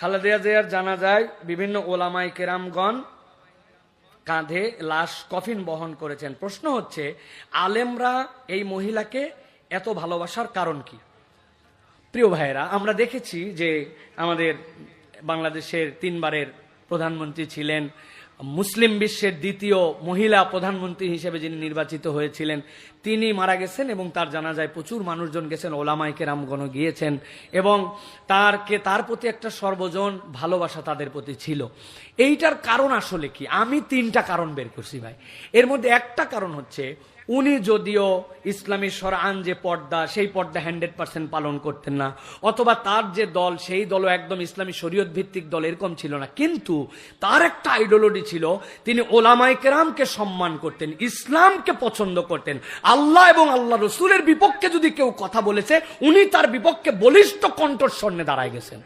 খালেদা জিয়ার জানা যায় বিভিন্ন ওলামাই কেরামগণ কাঁধে লাশ কফিন বহন করেছেন। প্রশ্ন হচ্ছে, আলেমরা এই মহিলাকে এত ভালোবাসার কারণ কি? প্রিয় ভাইয়েরা, আমরা দেখেছি যে আমাদের বাংলাদেশের তিনবারের প্রধানমন্ত্রী ছিলেন মুসলিম বিশ্বের দ্বিতীয় মহিলা প্রধানমন্ত্রী হিসেবে যিনি নির্বাচিত হয়েছিলেন, তিনি মারা গেছেন এবং তার জানা যায় প্রচুর মানুষজন গেছেন ওলামাইকে রামগণ গিয়েছেন এবং তারকে, তার প্রতি একটা সর্বজন ভালোবাসা তাদের প্রতি ছিল। এইটার কারণ আসলে কি? আমি তিনটা কারণ বের করছি ভাই। এর মধ্যে একটা কারণ হচ্ছে উনি যদিও ইসলামী সরান যে পর্দা সেই পর্দা হান্ড্রেড পার্সেন্ট পালন করতেন না অথবা তার যে দল সেই দলও একদম ইসলামী শরীয়ত ভিত্তিক দল এরকম ছিল না। কিন্তু তার একটা আইডিওলজি ছিল তিনি ওলামাই কেরামকে সম্মান করতেন ইসলামকে পছন্দ করতেন। আল্লাহ এবং আল্লাহ রসুলের বিপক্ষে যদি কেউ কথা বলেছে উনি তার বিপক্ষে বলিষ্ঠ কণ্ঠস্বর্ণে দাঁড়ায় গেছেন।